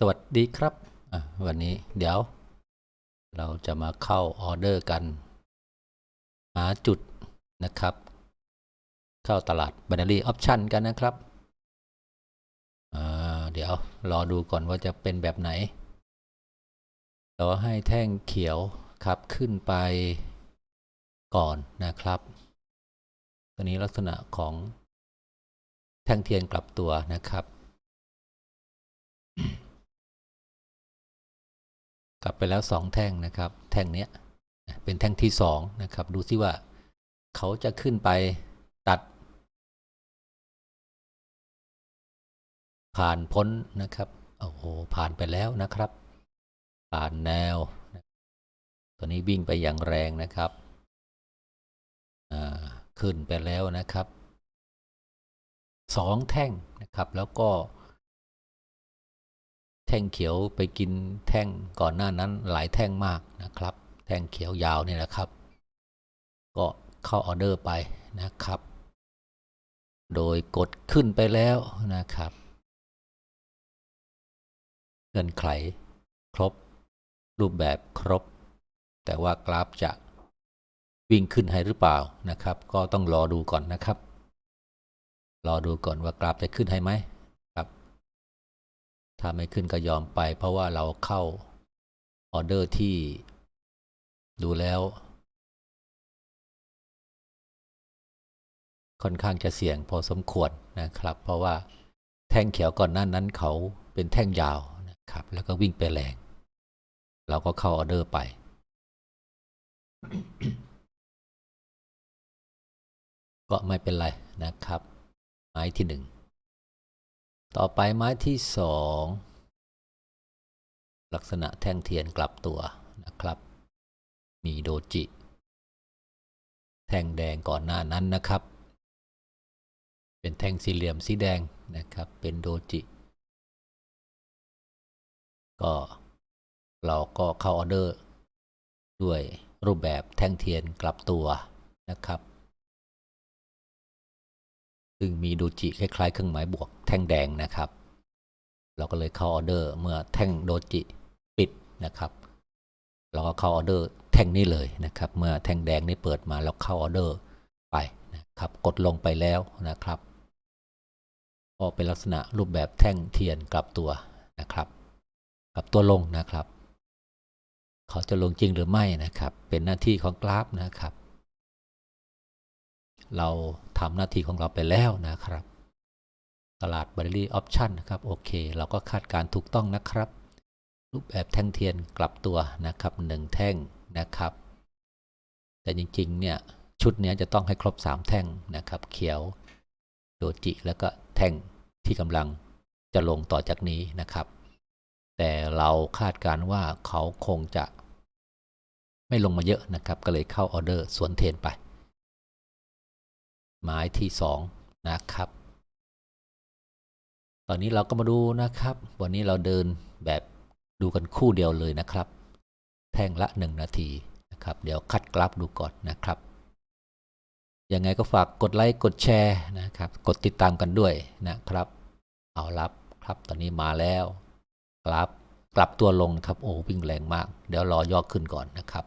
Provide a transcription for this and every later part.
สวัสดีครับ วันนี้เดี๋ยว เราจะมาเข้าออเดอร์กัน หาจุดนะครับ เข้าตลาด binary option กันนะครับเดี๋ยวรอดูก่อนว่าจะเป็นแบบไหนเราให้แท่งเขียวครับขึ้นไปก่อนนะครับ ตัวนี้ลักษณะของแท่งเทียนกลับตัวนะครับ กลับไปแล้วสองแท่งนะครับ แท่งเนี้ยเป็นแท่งที่สองนะครับ ดูซิว่าเขาจะขึ้นไปตัด ผ่านพ้นนะครับโอ้โหผ่านไปแล้วนะครับ ผ่านแนว ตัวนี้วิ่งไปอย่างแรงนะครับขึ้นไปแล้วนะครับสองแท่งนะครับ แล้วก็ แท่งเขียวไปกินแท่งก่อนหน้านั้นหลายแท่งมากนะครับ แท่งเขียวยาวนี่แหละครับ ก็เข้าออเดอร์ไปนะครับ โดยกดขึ้นไปแล้วนะครับเงื่อนไขครบ รูปแบบครบ แต่ว่ากราฟจะวิ่งขึ้นให้หรือเปล่านะครับ ก็ต้องรอดูก่อนนะครับ รอดูก่อนว่ากราฟจะขึ้นให้ไหม ถ้าไม่ขึ้นก็ยอมไป เพราะว่าเราเข้าออเดอร์ที่ดูแล้ว ค่อนข้างจะเสี่ยงพอสมควรนะครับ เพราะว่าแท่งเขียวก่อนหน้านั้นเขาเป็นแท่งยาวนะครับ แล้วก็วิ่งไปแรง เราก็เข้าออเดอร์ไปก็ไม่เป็นไรนะครับ ไม้ที่หนึ่ง ต่อไปไม้ที่สองลักษณะแท่งเทียนกลับตัวนะครับ มีโดจิ แท่งแดงก่อนหน้านั้นนะครับ เป็นแท่งสี่เหลี่ยมสีแดงนะครับ เป็นโดจิ ก็เราก็เข้าออเดอร์ ด้วยรูปแบบแท่งเทียนกลับตัวนะครับ ซึ่งมีโดจิคล้ายๆเครื่องหมายบวกแท่งแดงนะครับ เราก็เลยเข้าออเดอร์เมื่อแท่งโดจิปิดนะครับ เราก็เข้าออเดอร์แท่งนี้เลยนะครับ เมื่อแท่งแดงนี้เปิดมาเราเข้าออเดอร์ไปนะครับ กดลงไปแล้วนะครับก็เป็นลักษณะรูปแบบแท่งเทียนกลับตัวนะครับกลับตัวลงนะครับ เขาจะลงจริงหรือไม่นะครับ เป็นหน้าที่ของกราฟนะครับ เราทำหน้าที่ของเราไปแล้วนะครับตลาด b บ r y Option นะครับโอเค เราก็คาดการณ์ถูกต้องนะครับ รูปแบบแท่งเทียนกลับตัวนะครับหนึ่งแท่งนะครับ แต่จริงๆเนี่ยชุดนี้จะต้องให้ครบ 3 แท่งนะครับ เขียวโดจิแล้วก็แท่งที่กำลังจะลงต่อจากนี้นะครับ แต่เราคาดการณ์ว่าเขาคงจะ ไม่ลงมาเยอะนะครับ ก็เลยเข้าออเดอร์สวนเทนไป หมายที่2นะครับ ตอนนี้เราก็มาดูนะครับ วันนี้เราเดินแบบดูกันคู่เดียวเลยนะครับ แท่งละ 1 นาทีนะครับ เดี๋ยวคัดกราฟดูก่อนนะครับ ยังไงก็ฝากกดไลค์กดแชร์นะครับ กดติดตามกันด้วยนะครับ เอารับครับ ตอนนี้มาแล้วกราฟกลับตัวลงครับโอ้วิ่งแรงมาก เดี๋ยวรอย่อขึ้นก่อนนะครับ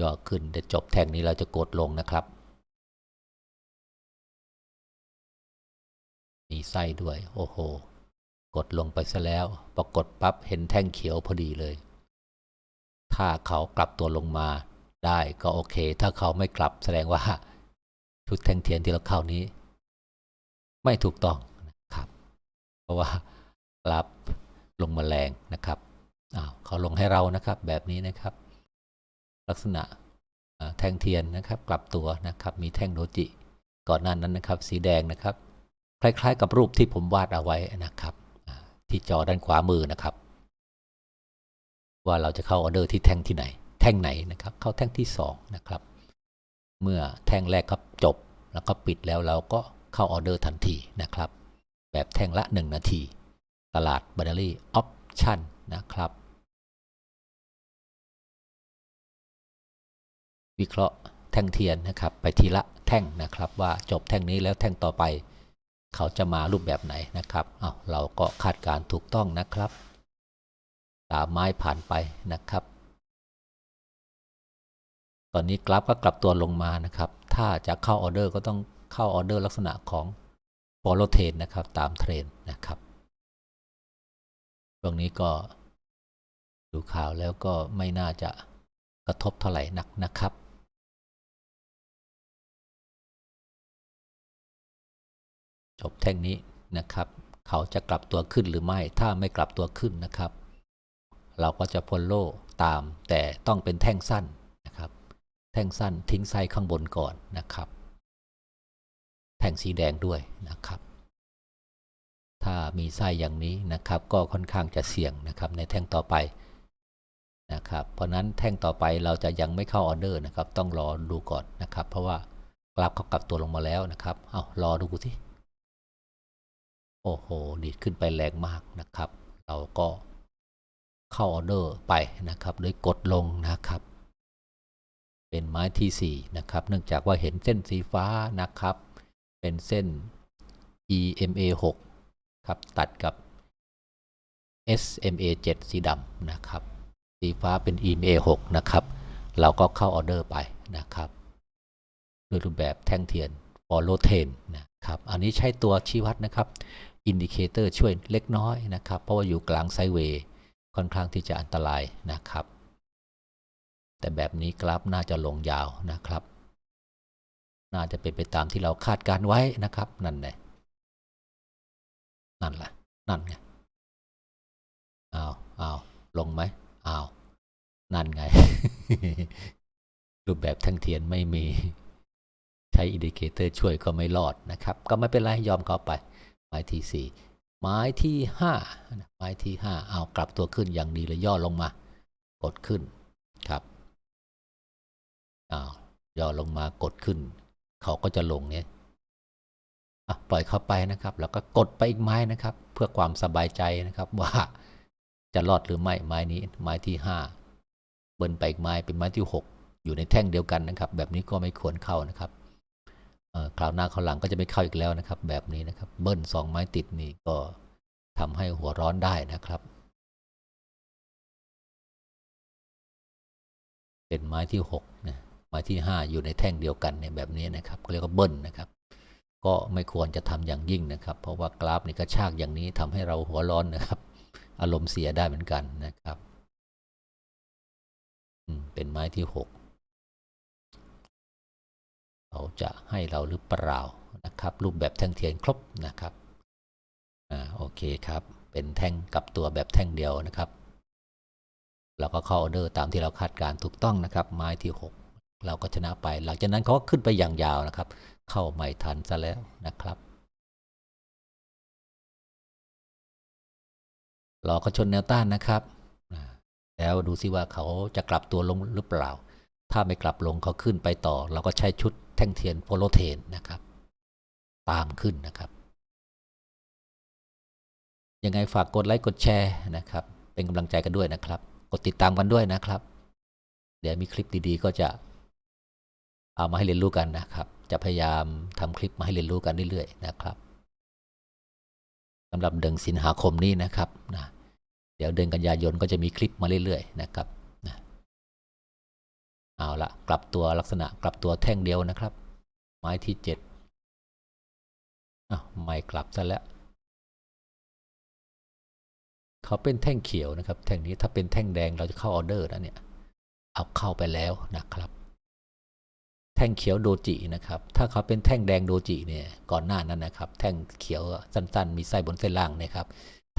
ย่อขึ้นเดี๋ยวจบแท่งนี้เราจะกดลงนะครับ มีไส้ด้วย โอ้โห กดลงไปซะแล้ว ปรากฏปั๊บเห็นแท่งเขียวพอดีเลย ถ้าเขากลับตัวลงมาได้ก็โอเค ถ้าเขาไม่กลับแสดงว่า ชุดแท่งเทียนที่เราเข้านี้ ไม่ถูกต้องนะครับ เพราะว่ากลับลงมาแรงนะครับอ้าวเขาลงให้เรานะครับ แบบนี้นะครับ ลักษณะแท่งเทียนนะครับ กลับตัวนะครับ มีแท่งโดจิ ก่อนหน้านั้นนะครับ สีแดงนะครับ คล้ายๆ กับรูปที่ผมวาดเอาไว้นะครับ ที่จอด้านขวามือนะครับ ว่าเราจะเข้าออเดอร์ที่แท่งที่ไหน แท่งไหนนะครับ เข้าแท่งที่2นะครับ เมื่อแท่งแรกครับจบแล้วก็ปิดแล้วเราก็เข้าออเดอร์ทันทีนะครับ แบบแท่งละ 1 นาที ตลาด b บ n a r y Option นะครับวิเคราะห์แท่งเทียนนะครับ ไปทีละแท่งนะครับ ว่าจบแท่งนี้แล้วแท่งต่อไป เขาจะมารูปแบบไหนนะครับเอาเราก็คาดการณ์ถูกต้องนะครับตามไม้ผ่านไปนะครับ ตอนนี้กราฟก็กลับตัวลงมานะครับ ถ้าจะเข้าออเดอร์ก็ต้องเข้าออเดอร์ลักษณะของ follow trend นะครับ ตามเทรนนะครับช่วงนี้ก็ดูข่าวแล้วก็ไม่น่าจะกระทบเท่าไหร่นักนะครับ จบแท่งนี้นะครับ เขาจะกลับตัวขึ้นหรือไม่ ถ้าไม่กลับตัวขึ้นนะครับ เราก็จะพลโล่ตาม แต่ต้องเป็นแท่งสั้นนะครับ แท่งสั้นทิ้งไส้ข้างบนก่อนนะครับ แท่งสีแดงด้วยนะครับ ถ้ามีไส้อย่างนี้นะครับ ก็ค่อนข้างจะเสี่ยงนะครับในแท่งต่อไปนะครับ เพราะนั้นแท่งต่อไปเราจะยังไม่เข้าออเดอร์นะครับ ต้องรอดูก่อนนะครับ เพราะว่ากราฟเขากลับตัวลงมาแล้วนะครับ เอารอดูสิ อ้โหดีขึ้นไปแรงมากนะครับ เราก็เข้าออเดอร์ไปนะครับโดยกดลงนะครับ เป็นไม้ที่4นะครับ เนื่องจากว่าเห็นเส้นสีฟ้านะครับ เป็นเส้น EMA 6ครับ ตัดกับ SMA 7สีดำนะครับ สีฟ้าเป็น EMA 6นะครับ เราก็เข้าออเดอร์ไปนะครับด้วยรูปแบบแท่งเทียน follow trend นะครับ อันนี้ใช้ตัวชี้วัดนะครับ อินดิเคเตอร์ช่วยเล็กน้อยนะครับ เพราะว่าอยู่กลางไซเวย์ค่อนข้างที่จะอันตรายนะครับ แต่แบบนี้กราฟน่าจะลงยาวนะครับ น่าจะเป็นไปตามที่เราคาดการไว้นะครับ นั่นแหละนั่นแหละนั่นไงอ้าวอ้าวลงไหมอ้าวนั่นไง รูปแบบแท่งเทียนไม่มี ใช้อินดิเคเตอร์ช่วยก็ไม่รอดนะครับ ก็ไม่เป็นไรยอมเขาไป ไม้ที่สี่ไม้ที่ห้าไม้ที่ห้าเอากลับตัวขึ้นอย่างดีเลยย่อลงมา กดขึ้นครับอ้าวย่อลงมากดขึ้น เขาก็จะลงเนี่ยอะปล่อยเข้าไปนะครับ แล้วก็กดไปอีกไม้นะครับ เพื่อความสบายใจนะครับว่าจะรอดหรือไม่ไม้นี้ไม้ที่ห้าเบิ้ลไปอีกไม้เป็นไม้ที่หกอยู่ในแท่งเดียวกันนะครับ แบบนี้ก็ไม่ควรเข้านะครับ คราวหน้าคราวหลังก็จะไม่เข้าอีกแล้วนะครับ แบบนี้นะครับเบิ้ลสองไม้ติดนี่ก็ทำให้หัวร้อนได้นะครับ เป็นไม้ที่หกนะไม้ที่ห้าอยู่ในแท่งเดียวกันเนี่ยแบบนี้นะครับเรียกว่าเบิ้ลนะครับ ก็ไม่ควรจะทำอย่างยิ่งนะครับ เพราะว่ากราฟนี่กระชากอย่างนี้ทำให้เราหัวร้อนนะครับ อารมณ์เสียได้เหมือนกันนะครับเป็นไม้ที่หก เขาจะให้เราหรือเปล่านะครับ รูปแบบแท่งเทียนครบนะครับอ่าโอเคครับ เป็นแท่งกับตัวแบบแท่งเดียวนะครับเราก็เข้าออเดอร์ตามที่เราคาดการถูกต้องนะครับ ไม้ที่ 6 เราก็ชนะไป หลังจากนั้นเขาก็ขึ้นไปอย่างยาวนะครับ เข้าไม่ทันซะแล้วนะครับรอเขาชนแนวต้านนะครับ แล้วดูซิว่าเขาจะกลับตัวลงหรือเปล่า ถ้าไม่กลับลงเขาขึ้นไปต่อ เราก็ใช้ชุดแท่งเทียนโฟโลเทนนะครับ ตามขึ้นนะครับยังไงฝากกดไลค์กดแชร์นะครับ เป็นกำลังใจกันด้วยนะครับ กดติดตามกันด้วยนะครับ เดี๋ยวมีคลิปดีๆ ก็จะเอามาให้เรียนรู้กันนะครับ จะพยายามทำคลิปมาให้เรียนรู้กันเรื่อยๆนะครับสำหรับเดือนสิงหาคมนี้นะครับนะเดี๋ยวเดือนกันยายนก็จะมีคลิปมาเรื่อยๆนะครับ เอาละกลับตัวลักษณะกลับตัวแท่งเดียวนะครับ ไม้ที่เจ็ดอะไม่กลับซะแล้วเขาเป็นแท่งเขียวนะครับ แท่งนี้ถ้าเป็นแท่งแดงเราจะเข้าออเดอร์นะเนี่ย เอาเข้าไปแล้วนะครับ แท่งเขียวโดจินะครับ ถ้าเขาเป็นแท่งแดงโดจิเนี่ยก่อนหน้านั้นนะครับ แท่งเขียวสั้นๆ มีไส้บนเส้นล่างนะครับ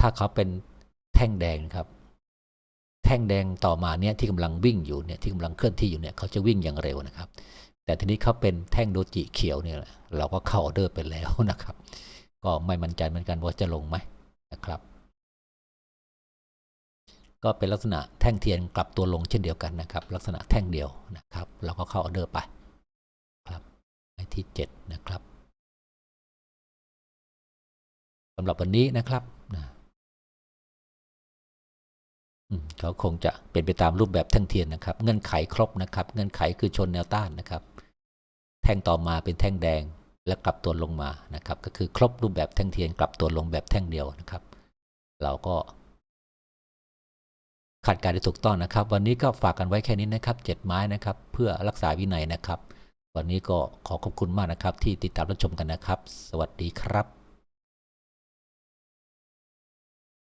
ถ้าเขาเป็นแท่งแดงครับ ท่งแดงต่อมาเนี่ยที่กำลังวิ่งอยู่เนี่ยที่กำลังเคลื่อนที่อยู่เนี่ยเขาจะวิ่งอย่างเร็วนะครับ แต่ทีนี้เขาเป็นแท่งโดจิเขียวเนี่ยเราก็เข้าออเดอร์ไปแล้วนะครับ ก็ไม่มั่นใจเหมือนกันว่าจะลงไหมนะครับ ก็เป็นลักษณะแท่งเทียนกลับตัวลงเช่นเดียวกันนะครับ ลักษณะแท่งเดียวนะครับ เราก็เข้าออเดอร์ไปครับไอที่ 7 นะครับสำหรับวันนี้นะครับ เขาคงจะเป็นไปตามรูปแบบแท่งเทียนนะครับ เงื่อนไขครบนะครับ เงื่อนไขคือชนแนวต้านนะครับ แท่งต่อมาเป็นแท่งแดงและกลับตัวลงมานะครับ ก็คือครบรูปแบบแท่งเทียนกลับตัวลงแบบแท่งเดียวนะครับ เราก็คาดการได้ถูกต้องนะครับ วันนี้ก็ฝากกันไว้แค่นี้นะครับเจ็ดไม้นะครับ เพื่อรักษาวินัยนะครับ วันนี้ก็ขอขอบคุณมากนะครับ ที่ติดตามรับชมกันนะครับ สวัสดีครับ